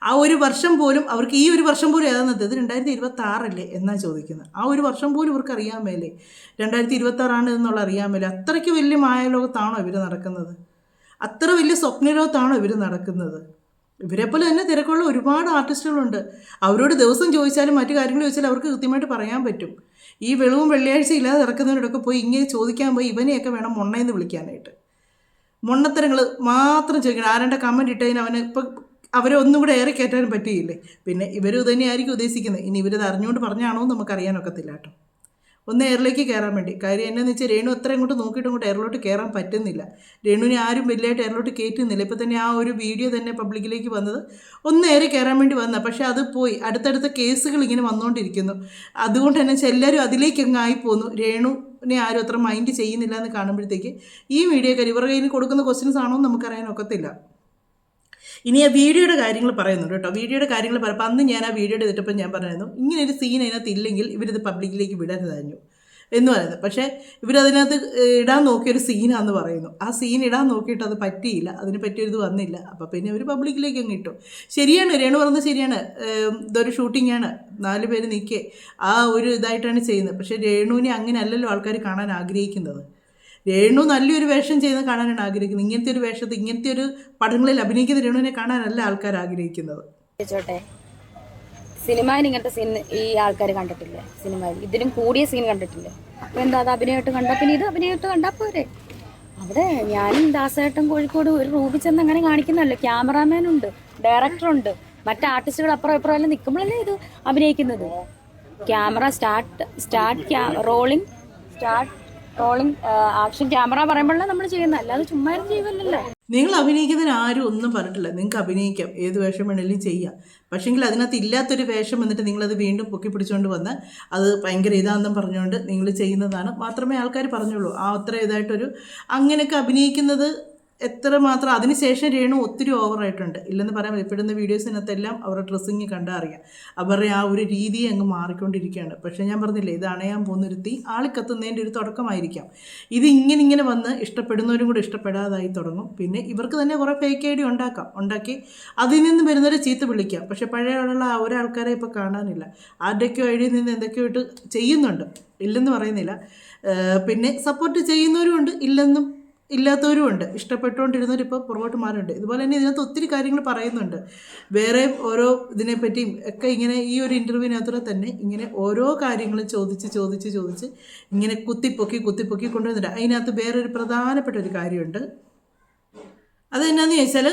ആ ഒരു വർഷം പോലും അവർക്ക് ഈ ഒരു വർഷം പോലും ഏതാണ് ഇത് രണ്ടായിരത്തി ഇരുപത്തി ആറല്ലേ എന്നാണ് ചോദിക്കുന്നത്. ആ ഒരു വർഷം പോലും ഇവർക്ക് അറിയാൻ മേലേ. രണ്ടായിരത്തി ഇരുപത്തി ആറാണ് എന്നുള്ള അറിയാൻ മേലെ. അത്രയ്ക്ക് വലിയ മായലോകത്താണോ ഇവർ നടക്കുന്നത്? അത്ര വലിയ സ്വപ്നലോകത്താണോ ഇവർ നടക്കുന്നത്? ഇവരെ പോലെ തന്നെ തിരക്കുള്ള ഒരുപാട് ആർട്ടിസ്റ്റുകളുണ്ട്. അവരോട് ദിവസം ചോദിച്ചാലും മറ്റു കാര്യങ്ങൾ ചോദിച്ചാലും അവർക്ക് കൃത്യമായിട്ട് പറയാൻ പറ്റും. ഈ വെളിവും വെള്ളിയാഴ്ച ഇല്ലാതെ ഇറക്കുന്നവരോടൊക്കെ പോയി ഇങ്ങനെ ചോദിക്കാൻ പോയി ഇവനെയൊക്കെ വേണം മൊണ്ണയെന്ന് വിളിക്കാനായിട്ട്. മൊണ്ണത്തരങ്ങൾ മാത്രം ചോദിക്കണം. ആരുടെ കമന്റ് ഇട്ടതിന് അവന് ഇപ്പം അവരെ ഒന്നും കൂടെ ഏറെ കയറ്റാനും പറ്റിയില്ലേ? പിന്നെ ഇവർ തന്നെയായിരിക്കും ഉദ്ദേശിക്കുന്നത്. ഇനി ഇവരിത് അറിഞ്ഞുകൊണ്ട് പറഞ്ഞാണോ എന്ന് നമുക്കറിയാനൊക്കത്തില്ല കേട്ടോ. ഒന്ന് എയറിലേക്ക് കയറാൻ വേണ്ടി. കാര്യം എന്നാന്ന് വെച്ചാൽ രേണു അത്ര ഇങ്ങോട്ട് നോക്കിയിട്ട് ഇങ്ങോട്ട് എയറിലോട്ട് കയറാൻ പറ്റുന്നില്ല. രേണുവിനെ ആരും വലിയതായിട്ട് എയറിലോട്ട് കയറ്റുന്നില്ല. ഇപ്പോൾ തന്നെ ആ ഒരു വീഡിയോ തന്നെ പബ്ലിക്കിലേക്ക് വന്നത് ഒന്ന് ഏറെ കയറാൻ വേണ്ടി വന്ന. പക്ഷേ അത് പോയി. അടുത്തടുത്ത കേസുകൾ ഇങ്ങനെ വന്നുകൊണ്ടിരിക്കുന്നു അതുകൊണ്ട് തന്നെ വെച്ചാൽ എല്ലാവരും അതിലേക്ക് അങ്ങ് ആയിപ്പോന്നു രേണുവിനെ ആരും അത്ര മൈൻഡ് ചെയ്യുന്നില്ല എന്ന് കാണുമ്പോഴത്തേക്ക് ഈ വീഡിയോ ഇവരുടെ കയ്യിൽ കൊടുക്കുന്ന ക്വസ്റ്റ്യൻസ് ആണോ എന്ന് നമുക്കറിയാൻ ഒക്കത്തില്ല. ഇനി ആ വീഡിയോയുടെ കാര്യങ്ങൾ പറയുന്നുണ്ട് കേട്ടോ. വീഡിയോയുടെ കാര്യങ്ങൾ പറയുമ്പോൾ അന്ന് ഞാൻ ആ വീഡിയോ എടുത്തിട്ടപ്പോൾ ഞാൻ പറഞ്ഞിരുന്നു ഇങ്ങനെ ഒരു സീൻ അതിനകത്ത് ഇല്ലെങ്കിൽ ഇവരിത് പബ്ലിക്കിലേക്ക് വിടരുതാഞ്ഞു എന്ന് പറയുന്നത്. പക്ഷേ ഇവരതിനകത്ത് ഇടാൻ നോക്കിയൊരു സീനാന്ന് പറയുന്നു. ആ സീൻ ഇടാൻ നോക്കിയിട്ട് അത് പറ്റിയില്ല. അതിന് പറ്റിയൊരിത് വന്നില്ല. അപ്പോൾ പിന്നെ അവർ പബ്ലിക്കിലേക്ക് അങ്ങ് ഇട്ടു. ശരിയാണ് രേണു പറഞ്ഞത് ശരിയാണ്. ഇതൊരു ഷൂട്ടിങ്ങാണ്. നാല് പേര് നിൽക്കേ ആ ഒരു ഇതായിട്ടാണ് ചെയ്യുന്നത്. പക്ഷേ രേണുവിനെ അങ്ങനെയല്ലല്ലോ ആൾക്കാർ കാണാൻ ആഗ്രഹിക്കുന്നത്. രേണു നല്ലൊരു വേഷം ചെയ്ത് കാണാനാണ് ആഗ്രഹിക്കുന്നത്. ഇങ്ങനത്തെ ഒരു വേഷത്തിൽ ഇങ്ങനത്തെ ഒരു പടങ്ങളിൽ അഭിനയിക്കുന്ന രേണുവിനെ കാണാനല്ല ആൾക്കാർ ആഗ്രഹിക്കുന്നത്. സിനിമയിൽ ഇങ്ങനത്തെ സീൻ ഈ ആൾക്കാർ കണ്ടിട്ടില്ല? സിനിമയിൽ ഇതിലും കൂടിയ സീൻ കണ്ടിട്ടില്ല? അപ്പൊ എന്താ അത് അഭിനയമായിട്ട് കണ്ടാ? പിന്നെ ഇത് അഭിനയമായിട്ട് കണ്ടാ പോരെ? അവിടെ ഞാനും ദാസേട്ടൻ കോഴിക്കോട് ഒരു റൂമിൽ ചെന്ന് അങ്ങനെ കാണിക്കുന്നല്ലോ ഡയറക്ടർ ഉണ്ട് മറ്റു ആർട്ടിസ്റ്റുകൾ അപ്പുറം ഇപ്പുറം എല്ലാം നിൽക്കുമ്പോഴല്ലേ ഇത് അഭിനയിക്കുന്നത്? Camera start start rolling start rolling action camera പറയുമ്പോഴല്ലേ നമ്മൾ ചെയ്യുന്നത്? അല്ലാതെ ചുമ്മാരും ചെയ്യുമല്ലോ നിങ്ങൾ അഭിനയിക്കുന്നതിന് ആരും ഒന്നും പറഞ്ഞിട്ടില്ല. നിങ്ങൾക്ക് അഭിനയിക്കാം. ഏത് വേഷം വേണമെങ്കിലും ചെയ്യാം. പക്ഷേങ്കിൽ അതിനകത്ത് ഇല്ലാത്തൊരു വേഷം വന്നിട്ട് നിങ്ങളത് വീണ്ടും പൊക്കി പിടിച്ചുകൊണ്ട് വന്ന് അത് ഭയങ്കര ഇതാണെന്നും പറഞ്ഞുകൊണ്ട് നിങ്ങൾ ചെയ്യുന്നതാണ്. മാത്രമേ ആൾക്കാർ പറഞ്ഞുള്ളൂ. ആ അത്ര ഇതായിട്ടൊരു അങ്ങനെയൊക്കെ അഭിനയിക്കുന്നത് എത്ര മാത്രം അതിനുശേഷം രേണു ഒത്തിരി ഓവറായിട്ടുണ്ട് ഇല്ലെന്ന് പറയാൻ. ഇപ്പോഴുന്ന വീഡിയോസിനകത്തെല്ലാം അവരുടെ ഡ്രസ്സിങ് കണ്ടാൽ അറിയാം. അവരുടെ ആ ഒരു രീതി അങ്ങ് മാറിക്കൊണ്ടിരിക്കുകയാണ്. പക്ഷേ ഞാൻ പറഞ്ഞില്ലേ ഇത് അണയാൻ പോകുന്നൊരുത്തി ആൾ ആളിക്കത്തുന്നതിന്റെ ഒരു തുടക്കമായിരിക്കാം. ഇത് ഇങ്ങനെ ഇങ്ങനെ വന്ന് ഇഷ്ടപ്പെടുന്നവരും കൂടെ ഇഷ്ടപ്പെടാതായി തുടങ്ങും. പിന്നെ ഇവർക്ക് തന്നെ കുറേ ഫേക്ക് ഐ ഡി ഉണ്ടാക്കാം. ഉണ്ടാക്കി അതിൽ നിന്ന് വരുന്നവരെ ചീത്ത വിളിക്കാം. പക്ഷേ പഴയ ആളുള്ള ഒരാൾക്കാരെ ഇപ്പോൾ കാണാനില്ല. ആരുടെയൊക്കെയോ ഡിയിൽ നിന്ന് എന്തൊക്കെയോ ഇട്ട് ചെയ്യുന്നുണ്ട്. ഇല്ലെന്ന് പറയുന്നില്ല. പിന്നെ സപ്പോർട്ട് ചെയ്യുന്നവരും ഉണ്ട്. ഇല്ലെന്നും ഇല്ലാത്തവരും ഉണ്ട്. ഇഷ്ടപ്പെട്ടുകൊണ്ടിരുന്നവർ ഇപ്പോൾ പുറകോട്ട് മാറുന്നുണ്ട്. ഇതുപോലെ തന്നെ ഇതിനകത്ത് ഒത്തിരി കാര്യങ്ങൾ പറയുന്നുണ്ട്. വേറെ ഓരോ ഇതിനെപ്പറ്റിയും ഒക്കെ ഇങ്ങനെ ഈ ഒരു ഇന്റർവ്യൂവിനകത്തൂടെ തന്നെ ഇങ്ങനെ ഓരോ കാര്യങ്ങളും ചോദിച്ച് ചോദിച്ച് ചോദിച്ച് ഇങ്ങനെ കുത്തിപ്പൊക്കി കുത്തിപ്പൊക്കി കൊണ്ടുവന്നിട്ട് അതിനകത്ത് വേറൊരു പ്രധാനപ്പെട്ട ഒരു കാര്യമുണ്ട്. അത് എന്നാന്ന് ചോദിച്ചാൽ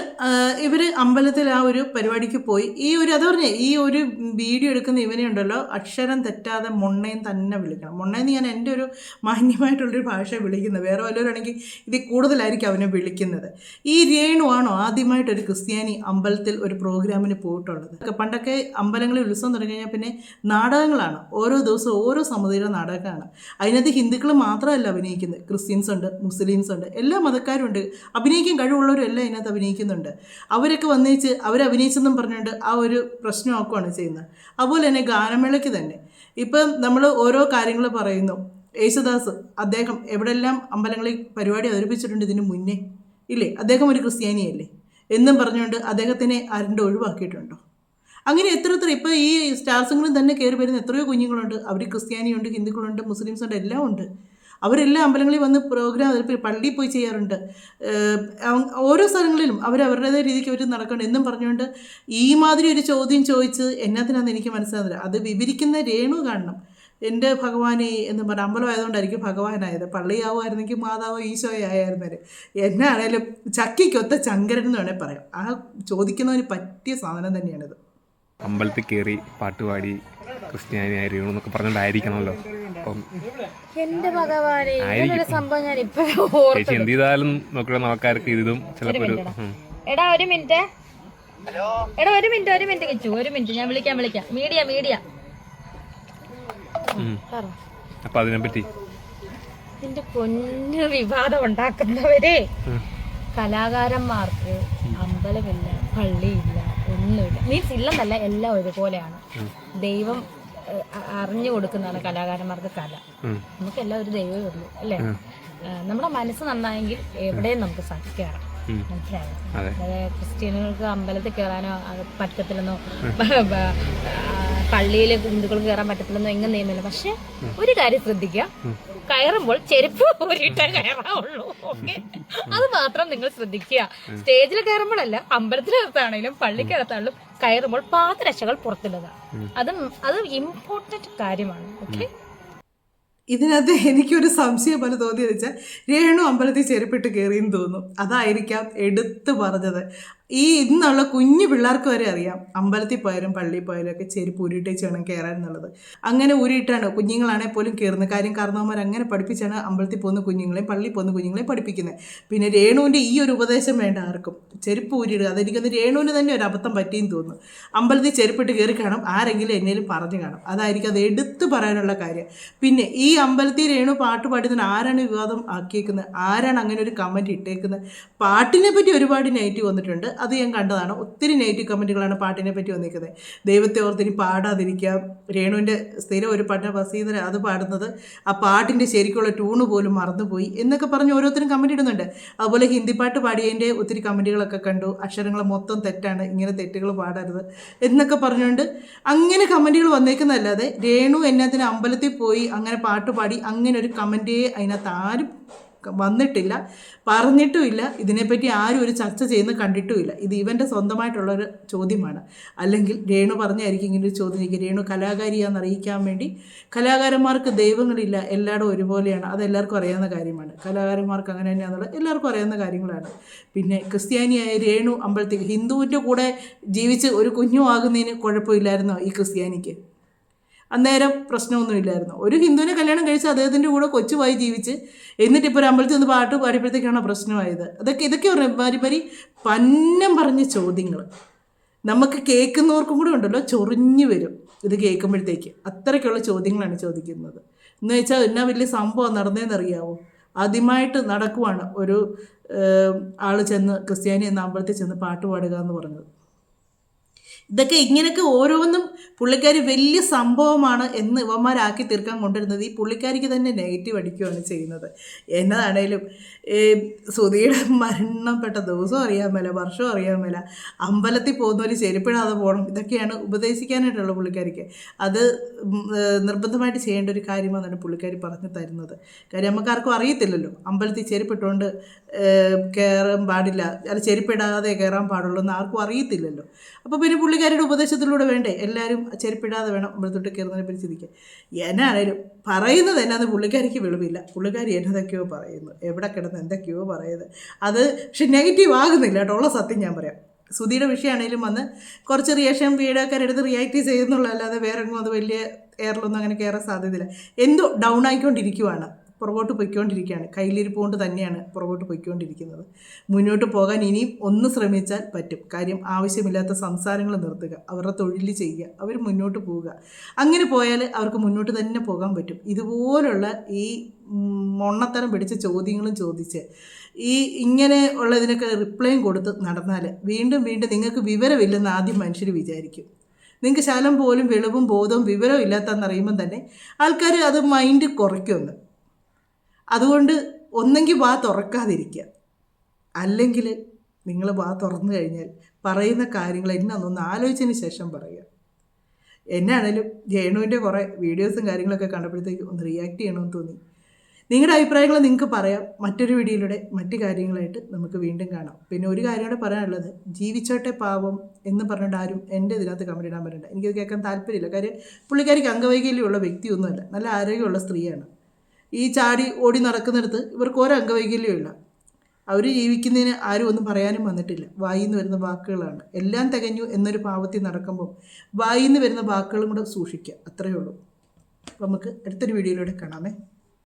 ഇവർ അമ്പലത്തിൽ ആ ഒരു പരിപാടിക്ക് പോയി. ഈ ഒരു അത് പറഞ്ഞേ ഈ ഒരു വീഡിയോ എടുക്കുന്ന ഇവനെ ഉണ്ടല്ലോ അക്ഷരം തെറ്റാതെ മൊണ്ണയും തന്നെ വിളിക്കണം. മൊണ്ണയെന്ന് ഞാൻ എന്റെ ഒരു മാന്യമായിട്ടുള്ളൊരു ഭാഷ വിളിക്കുന്നത്. വേറെ വല്ലവരാണെങ്കിൽ ഇതിൽ കൂടുതലായിരിക്കും അവനെ വിളിക്കുന്നത്. ഈ രേണു ആണോ ആദ്യമായിട്ടൊരു ക്രിസ്ത്യാനി അമ്പലത്തിൽ ഒരു പ്രോഗ്രാമിന് പോയിട്ടുള്ളത്? പണ്ടൊക്കെ അമ്പലങ്ങളിൽ ഉത്സവം തുടങ്ങി കഴിഞ്ഞാൽ പിന്നെ നാടകങ്ങളാണ്. ഓരോ ദിവസവും ഓരോ സമുദായ നാടകമാണ് അതിനകത്ത് ഹിന്ദുക്കൾ മാത്രമല്ല അഭിനയിക്കുന്നത്. ക്രിസ്ത്യൻസ് ഉണ്ട് മുസ്ലിംസ് ഉണ്ട് എല്ലാ മതക്കാരും ഉണ്ട്. അഭിനയിക്കാൻ കഴിവുള്ളവരും എല്ലാം ഇതിനകത്ത് അഭിനയിക്കുന്നുണ്ട്. അവരൊക്കെ വന്നേച്ച് അവർ അഭിനയിച്ചെന്നും പറഞ്ഞുകൊണ്ട് ആ ഒരു പ്രശ്നമാക്കുകയാണ് ചെയ്യുന്നത്. അതുപോലെ തന്നെ ഗാനമേളയ്ക്ക് തന്നെ. ഇപ്പം നമ്മൾ ഓരോ കാര്യങ്ങൾ പറയുന്നു. യേശുദാസ് അദ്ദേഹം എവിടെല്ലാം അമ്പലങ്ങളിൽ പരിപാടി അവതരിപ്പിച്ചിട്ടുണ്ട് ഇതിന് മുന്നേ? ഇല്ലേ? അദ്ദേഹം ഒരു ക്രിസ്ത്യാനിയല്ലേ? എന്നും പറഞ്ഞുകൊണ്ട് അദ്ദേഹത്തിനെ ആരുടെ ഒഴിവാക്കിയിട്ടുണ്ടോ? അങ്ങനെ എത്ര എത്ര ഇപ്പോൾ ഈ സ്റ്റാർ തന്നെ കയറി വരുന്ന എത്രയോ കുഞ്ഞുങ്ങളുണ്ട്. അവർ ക്രിസ്ത്യാനിയുണ്ട് ഹിന്ദുക്കളുണ്ട് മുസ്ലിംസ് ഉണ്ട് എല്ലാം ഉണ്ട് അവരെല്ലാം അമ്പലങ്ങളിൽ വന്ന് പ്രോഗ്രാം പള്ളിയിൽ പോയി ചെയ്യാറുണ്ട്. ഓരോ സ്ഥലങ്ങളിലും അവർ അവരുടേതായ രീതിക്ക് അവർ നടക്കണം എന്നും പറഞ്ഞുകൊണ്ട് ഈ മാതിരി ഒരു ചോദ്യം ചോദിച്ച് എന്നാത്തിനാന്ന് എനിക്ക് മനസ്സിലാകുന്നില്ല അത് വിവരിക്കുന്ന രേണു കാണണം. എന്റെ ഭഗവാനെ എന്ന് പറഞ്ഞ അമ്പലം ആയതുകൊണ്ടായിരിക്കും ഭഗവാനായത്. പള്ളിയാവുമായിരുന്നെങ്കിൽ മാതാവോ ഈശോയോ എന്നെ എന്നാണേലും ചക്കിക്കൊത്ത ചങ്കരൻ എന്ന് വേണേൽ പറയാം. ആ ചോദിക്കുന്നതിന് പറ്റിയ സാധനം തന്നെയാണിത്. അമ്പലത്തിൽ കയറി പാട്ടുപാടി ക്രിസ്ത്യാനി ആയിരിക്കണം എന്നൊക്കെ പറഞ്ഞിട്ടായിരിക്കണമല്ലോ. അപ്പം എന്റെ ഭഗവാനെ ആയിരിക്കും. സംഭവം ഞാൻ ഇപ്പൊ ചേച്ചി എന്ത് ചെയ്താലും നോക്കിയുള്ള ആൾക്കാർക്ക് ഇതും ചിലപ്പോൾ ഒരു ഉം. എടാ ഒരു മിനിറ്റ്. എടാ ഒരു മിനിറ്റ് ഒരു മിനിറ്റ് കിച്ചു ഒരു മിനിറ്റ്. ഞാൻ വിളിക്കാം വിളിക്കാം. Media media. ഉം. അതിനെ അതിനെപ്പറ്റി? നിന്റെ പൊന്നു വിവാദം ഉണ്ടാക്കുന്നവരെ. കലാകാരന്മാർക്ക് അമ്പലമില്ല പള്ളിയില്ല. ഒന്നുമില്ല. മീൻസ് ഇല്ലെന്നല്ല എല്ലാം ഒരുപോലെയാണ്. ദൈവം അറിഞ്ഞു കൊടുക്കുന്നതാണ് കലാകാരന്മാർക്ക് കല. നമുക്ക് നമുക്കെല്ലാം ഒരു ദൈവമേ ഉള്ളൂ അല്ലേ? നമ്മുടെ മനസ്സ് നന്നായെങ്കിൽ എവിടെയും നമുക്ക് സ- കയറാം മനസ്സിലായോ? അതെ. അതായത് ക്രിസ്ത്യാനികൾക്ക് അമ്പലത്തിൽ കയറാനോ പറ്റത്തില്ലെന്നോ പള്ളിയിൽ ഹിന്ദുക്കൾക്ക് കയറാൻ പറ്റത്തില്ലെന്നോ എങ്ങനെ നിയമമില്ല. പക്ഷെ ഒരു കാര്യം ശ്രദ്ധിക്കുക. കയറുമ്പോൾ ചെരുപ്പ് ഊരിയിട്ടേ കയറാവുള്ളൂ. ഓക്കെ? അത് മാത്രം നിങ്ങൾ ശ്രദ്ധിക്കുക. സ്റ്റേജിൽ കയറുമ്പോഴല്ല അമ്പലത്തിനകത്താണെങ്കിലും പള്ളിക്കകത്താണെങ്കിലും കയറുമ്പോൾ പാദരക്ഷകൾ പുറത്തിടുക. അത് അത് ഇമ്പോർട്ടന്റ് കാര്യമാണ്. ഓക്കെ? ഇതിനകത്ത് എനിക്കൊരു സംശയം പോലെ തോന്നിയെന്ന് വെച്ചാൽ രേണു അമ്പലത്തിൽ ചെരുപ്പിട്ട് കയറിയെന്ന് തോന്നുന്നു. അതായിരിക്കാം എടുത്തു പറഞ്ഞത്. ഈ ഇന്നുള്ള കുഞ്ഞു പിള്ളേർക്ക് വരെ അറിയാം. അമ്പലത്തിൽ പോയാലും പള്ളിയിൽ പോയാലും ഒക്കെ ചെരുപ്പ് ഉരുട്ടേച്ച് വേണം കയറാൻ എന്നുള്ളത്. അങ്ങനെ ഉരുട്ടാണ് കുഞ്ഞുങ്ങളാണെങ്കിൽ പോലും കയറുന്നത് കാര്യം കാരണവന്മാർ അങ്ങനെ പഠിപ്പിച്ചാണ് അമ്പലത്തിൽ പോകുന്ന കുഞ്ഞുങ്ങളെയും പള്ളിയിൽ പോകുന്ന കുഞ്ഞുങ്ങളെയും പഠിപ്പിക്കുന്നത്. പിന്നെ രേണുവിന്റെ ഈ ഒരു ഉപദേശം വേണ്ട ആർക്കും. ചെരുപ്പ് ഊരിടുക അതെനിക്കൊന്ന് രേണുവിന് തന്നെ ഒരു അബദ്ധം പറ്റിയെന്ന് തോന്നുന്നു. അമ്പലത്തിൽ ചെരുപ്പിട്ട് കയറി കാണും. ആരെങ്കിലും എന്നേലും പറഞ്ഞു കാണും. അതായിരിക്കും അത് എടുത്തു പറയാനുള്ള കാര്യം. പിന്നെ ഈ അമ്പലത്തിൽ രേണു പാട്ട് പാടുന്നതിന് ആരാണ് വിവാദം ആക്കിയേക്കുന്നത്? ആരാണ് അങ്ങനെ ഒരു കമന്റ് ഇട്ടേക്കുന്നത്? പാട്ടിനെ പറ്റി ഒരുപാട് നെഗറ്റീവ് വന്നിട്ടുണ്ട്. അത് ഞാൻ കണ്ടതാണ്. ഒത്തിരി നെഗറ്റീവ് കമന്റുകളാണ് പാട്ടിനെ പറ്റി വന്നിരിക്കുന്നത്. ദൈവത്തെ ഓർത്തിനി പാടാതിരിക്കുക രേണുവിന്റെ സ്ഥിരം ഒരു പാട്ടിനെ വസീതര അത് പാടുന്നത് ആ പാട്ടിന്റെ ശരിക്കുള്ള ട്യൂണ് പോലും മറന്നുപോയി എന്നൊക്കെ പറഞ്ഞ് ഓരോരുത്തരും കമന്റ് ഇടുന്നുണ്ട്. അതുപോലെ ഹിന്ദി പാട്ട് പാടിയതിന്റെ ഒത്തിരി കമന്റുകളൊക്കെ കണ്ടു. അക്ഷരങ്ങൾ മൊത്തം തെറ്റാണ്. ഇങ്ങനെ തെറ്റുകൾ പാടരുത് എന്നൊക്കെ പറഞ്ഞുകൊണ്ട് അങ്ങനെ കമന്റുകൾ വന്നേക്കുന്നതല്ലാതെ രേണു എന്നതിന് അമ്പലത്തിൽ പോയി അങ്ങനെ പാട്ട് പാടി അങ്ങനെ ഒരു കമന്റേ അതിനകത്ത് ആരും വന്നിട്ടില്ല. പറഞ്ഞിട്ടുമില്ല. ഇതിനെപ്പറ്റി ആരും ഒരു ചർച്ച ചെയ്യുന്ന കണ്ടിട്ടുമില്ല. ഇത് ഇവന്റെ സ്വന്തമായിട്ടുള്ളൊരു ചോദ്യമാണ്. അല്ലെങ്കിൽ രേണു പറഞ്ഞായിരിക്കും ഇങ്ങനെ ചോദ്യം ചെയ്യുക രേണു കലാകാരിയാന്ന് അറിയിക്കാൻ വേണ്ടി. കലാകാരന്മാർക്ക് ദൈവങ്ങളില്ല. എല്ലായിടും ഒരുപോലെയാണ്. അതെല്ലാവർക്കും അറിയാവുന്ന കാര്യമാണ്. കലാകാരന്മാർക്ക് അങ്ങനെ തന്നെയാണെന്നുള്ളത് എല്ലാവർക്കും അറിയാവുന്ന കാര്യങ്ങളാണ്. പിന്നെ ക്രിസ്ത്യാനിയായ രേണു അമ്പലത്തിൽ ഹിന്ദുവിന്റെ കൂടെ ജീവിച്ച് ഒരു കുഞ്ഞു ആകുന്നതിന് കുഴപ്പമില്ലായിരുന്നോ ഈ ക്രിസ്ത്യാനിക്ക്? അന്നേരം പ്രശ്നമൊന്നുമില്ലായിരുന്നു. ഒരു ഹിന്ദുവിനെ കല്യാണം കഴിച്ച് അദ്ദേഹത്തിന്റെ കൂടെ കൊച്ചുമായി ജീവിച്ച് എന്നിട്ട് ഇപ്പോൾ ഒരു അമ്പലത്തിൽ നിന്ന് പാട്ട് പാടിപ്പോഴത്തേക്കാണ് പ്രശ്നമായത്? അതൊക്കെ ഇതൊക്കെ മാരി മാരി പന്നം പറഞ്ഞ ചോദ്യങ്ങൾ നമുക്ക് കേൾക്കുന്നവർക്കും കൂടെ ഉണ്ടല്ലോ ചൊറിഞ്ഞു വരും ഇത് കേൾക്കുമ്പോഴത്തേക്ക്. അത്രയ്ക്കുള്ള ചോദ്യങ്ങളാണ് ചോദിക്കുന്നത്. എന്ന് വെച്ചാൽ എന്നാ വലിയ സംഭവം നടന്നതെന്നറിയാവോ? ആദ്യമായിട്ട് നടക്കുവാണ് ഒരു ആൾ ചെന്ന് ക്രിസ്ത്യാനി എന്ന അമ്പലത്തിൽ ചെന്ന് പാട്ട് പാടുക എന്ന് പറഞ്ഞത്. ഇതൊക്കെ ഇങ്ങനെയൊക്കെ ഓരോന്നും പുള്ളിക്കാരി വലിയ സംഭവമാണ് എന്ന് ഇവന്മാരാക്കി തീർക്കാൻ കൊണ്ടുവരുന്നത്. ഈ പുള്ളിക്കാരിക്ക് തന്നെ നെഗറ്റീവ് അടിക്കുകയാണ് ചെയ്യുന്നത്. എന്നതാണേലും സുധിയുടെ മരണപ്പെട്ട ദിവസവും അറിയാൻ മേല വർഷവും അറിയാൻ മേല അമ്പലത്തിൽ പോകുന്നവർ ചെരുപ്പിടാതെ പോകണം ഇതൊക്കെയാണ് ഉപദേശിക്കാനായിട്ടുള്ള പുള്ളിക്കാരിക്ക്. അത് നിർബന്ധമായിട്ട് ചെയ്യേണ്ട ഒരു കാര്യമാണെന്നാണ് പുള്ളിക്കാരി പറഞ്ഞു തരുന്നത്. കാര്യം നമുക്കാർക്കും അറിയത്തില്ലല്ലോ. അമ്പലത്തിൽ ചെരുപ്പിട്ടുകൊണ്ട് കയറാൻ പാടില്ല. അല്ല ചെരുപ്പിടാതെ കയറാൻ പാടുള്ളൂ എന്ന് ആർക്കും അറിയത്തില്ലല്ലോ. അപ്പോൾ പിന്നെ പുള്ളിക്കാരിയുടെ ഉപദേശത്തിലൂടെ വേണ്ടേ? എല്ലാവരും ചെരുപ്പിടാതെ വേണം അമ്പലത്തോട്ട് കയറുന്നതിനെ പറ്റി ചിന്തിക്കാൻ. എന്നാണേലും പറയുന്നത് എന്നാന്ന് പുള്ളിക്കാരിക്ക് വെളിവില്ല. പുള്ളിക്കാരി എന്നതൊക്കെയോ പറയുന്നു. എവിടെ കിടന്ന് എന്തൊക്കെയോ പറയുന്നത് അത് പക്ഷെ നെഗറ്റീവ് ആകുന്നില്ല കേട്ടോ. ഉള്ള സത്യം ഞാൻ പറയാം. സുധിയുടെ വിഷയമാണേലും വന്ന് കുറച്ച് റിയാക്ഷൻ വീഡിയോക്കാരെടുത്ത് റിയാക്ട് ചെയ്യുന്നുള്ളതല്ലാതെ വേറെ എങ്ങും അത് വലിയ എയറിലൊന്നും അങ്ങനെ കയറാൻ സാധ്യതയില്ല. എന്തോ ഡൗൺ ആയിക്കൊണ്ടിരിക്കുവാണ്. പുറകോട്ട് പൊയ്ക്കൊണ്ടിരിക്കുകയാണ്. കയ്യിലിരിപ്പ് കൊണ്ട് തന്നെയാണ് പുറകോട്ട് പൊയ്ക്കൊണ്ടിരിക്കുന്നത്. മുന്നോട്ട് പോകാൻ ഇനിയും ഒന്ന് ശ്രമിച്ചാൽ പറ്റും. കാര്യം ആവശ്യമില്ലാത്ത സംസാരങ്ങൾ നിർത്തുക അവരുടെ തൊഴിൽ ചെയ്യുക അവർ മുന്നോട്ട് പോവുക. അങ്ങനെ പോയാൽ അവർക്ക് മുന്നോട്ട് തന്നെ പോകാൻ പറ്റും. ഇതുപോലുള്ള ഈ മൊണ്ണത്തരം പിടിച്ച ചോദ്യങ്ങളും ചോദിച്ച് ഈ ഇങ്ങനെ ഉള്ളതിനൊക്കെ റിപ്ലൈയും കൊടുത്ത് നടന്നാൽ വീണ്ടും വീണ്ടും നിങ്ങൾക്ക് വിവരമില്ലെന്ന് ആദ്യം മനുഷ്യർ വിചാരിക്കും. നിങ്ങൾക്ക് ശാലം പോലും വെളിവും ബോധവും വിവരവും ഇല്ലാത്തതെന്നറിയുമ്പം തന്നെ ആൾക്കാർ അത് മൈൻഡ് കുറയ്ക്കുമെന്ന് അതുകൊണ്ട് ഒന്നെങ്കിൽ വാ തുറക്കാതിരിക്കുക അല്ലെങ്കിൽ നിങ്ങൾ വാ തുറന്നു കഴിഞ്ഞാൽ പറയുന്ന കാര്യങ്ങൾ എന്നാന്നൊന്ന് ആലോചിച്ചതിന് ശേഷം പറയുക. എന്നാണേലും ജയണുവിന്റെ കുറേ വീഡിയോസും കാര്യങ്ങളൊക്കെ കണ്ടപ്പോഴത്തേക്ക് ഒന്ന് റിയാക്ട് ചെയ്യണമെന്ന് തോന്നി. നിങ്ങളുടെ അഭിപ്രായങ്ങൾ നിങ്ങൾക്ക് പറയാം. മറ്റൊരു വീഡിയോയിലൂടെ മറ്റു കാര്യങ്ങളായിട്ട് നമുക്ക് വീണ്ടും കാണാം. പിന്നെ ഒരു കാര്യം കൂടെ പറയാനുള്ളത്. ജീവിച്ചോട്ടെ പാവം എന്ന് പറഞ്ഞിട്ട് ആരും എന്റെ ഇതിനകത്ത് കമന്റ് ഇടാൻ പറ്റണ്ട എനിക്കത് കേൾക്കാൻ താല്പര്യമില്ല. കാര്യം പുള്ളിക്കാരിക്ക് അംഗവൈകല്യമുള്ള വ്യക്തിയൊന്നുമല്ല. നല്ല ആരോഗ്യമുള്ള സ്ത്രീയാണ്. ഈ ചാടി ഓടി നടക്കുന്നിടത്ത് ഇവർക്ക് ഒരു അംഗവൈകല്യവും ഇല്ല. അവർ ജീവിക്കുന്നതിന് ആരും ഒന്നും പറയാനും വന്നിട്ടില്ല. വായിൽ നിന്ന് വരുന്ന വാക്കുകളാണ്. എല്ലാം തികഞ്ഞു എന്നൊരു ഭാവത്തിൽ നടക്കുമ്പോൾ വായിൽ നിന്ന് വരുന്ന വാക്കുകളും കൂടെ സൂക്ഷിക്കുക. അത്രയേ ഉള്ളൂ. നമുക്ക് അടുത്തൊരു വീഡിയോയിലൂടെ കാണാമേ.